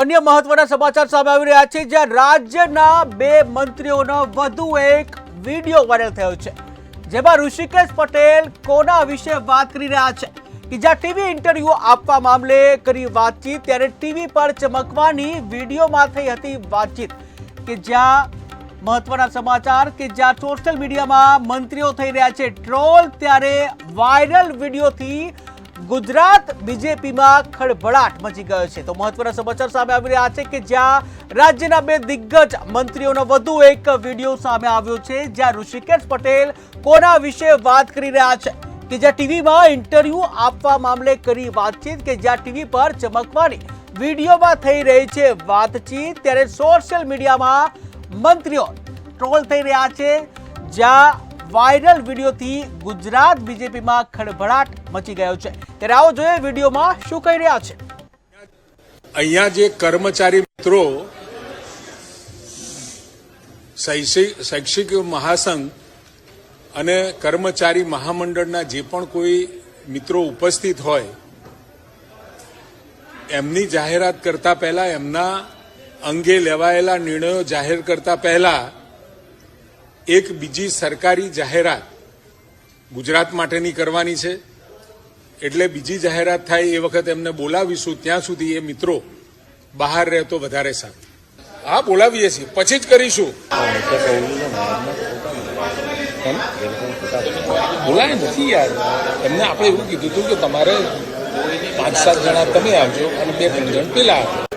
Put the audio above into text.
અન્ય મહત્વના સમાચાર સામે આવી રહ્યા છે, જ્યાં રાજ્યના બે મંત્રીઓનો વધુ એક વીડિયો વાયરલ થયો છે. જેમાં ઋષિકેશ પટેલ કોના વિશે વાત કરી રહ્યા છે? કે જ્યાં ટીવી ઇન્ટરવ્યુ આપવા મામલે કરી વાતચીત, ત્યારે ટીવી પર ચમકવાની વિડીયોમાં થઈ હતી વાતચીત. કે જ્યાં મહત્વના સમાચાર, કે જ્યાં સોશિયલ મીડિયામાં મંત્રીઓ થઈ રહ્યા છે. ટ્રોલ ત્યારે વાયરલ વિડીયોથી ગુજરાત બીજેપીમાં ખળભળાટ મચી ગયો છે. તો મહત્વના સમાચાર સામે આવી રહ્યા છે કે જ્યાં રાજ્યના બે દિગ્ગજ મંત્રીઓનો વધુ એક વીડિયો સામે આવ્યો છે, જ્યાં ઋષિકેશ પટેલ કોના વિશે વાત કરી રહ્યા છે? કે જ્યાં ટીવીમાં ઇન્ટરવ્યુ આપવા મામલે કરી વાતચીત, કે જ્યાં ટીવી પર ચમકવાની વિડીયોમાં થઈ રહી છે વાતચીત, ત્યારે સોશિયલ મીડિયામાં મંત્રીઓ ટ્રોલ થઈ રહ્યા છે, જ્યાં વાયરલ વિડીયોથી ગુજરાત બીજેપીમાં ખળભળાટ મચી ગયો છે. ત્યારે આવો જોઈએ વિડીયોમાં શું કહી રહ્યા છે. અહીંયા જે કર્મચારી મિત્રો શૈક્ષિક મહાસંઘ અને કર્મચારી મહામંડળના જે પણ કોઈ મિત્રો ઉપસ્થિત હોય, એમની જાહેરાત કરતા પહેલા, એમના અંગે લેવાયેલા નિર્ણયો જાહેર કરતા પહેલા એક બીજી સરકારી જાહેરાત ગુજરાત માટેની કરવાની છે. એટલે બીજી જાહેરાત થાય એ વખત એમને બોલાવીશું ત્યાં સુધી એ મિત્રો બહાર રહેતો વધારે સારું. હા, બોલાવીએ છીએ. પછી જ કરીશું. બોલાય નથી યાર. એમને આપણે એવું કીધું હતું કે તમારે પાંચ સાત જણા તમે આવજો અને બે ત્રણ જણ પેલા આવજો.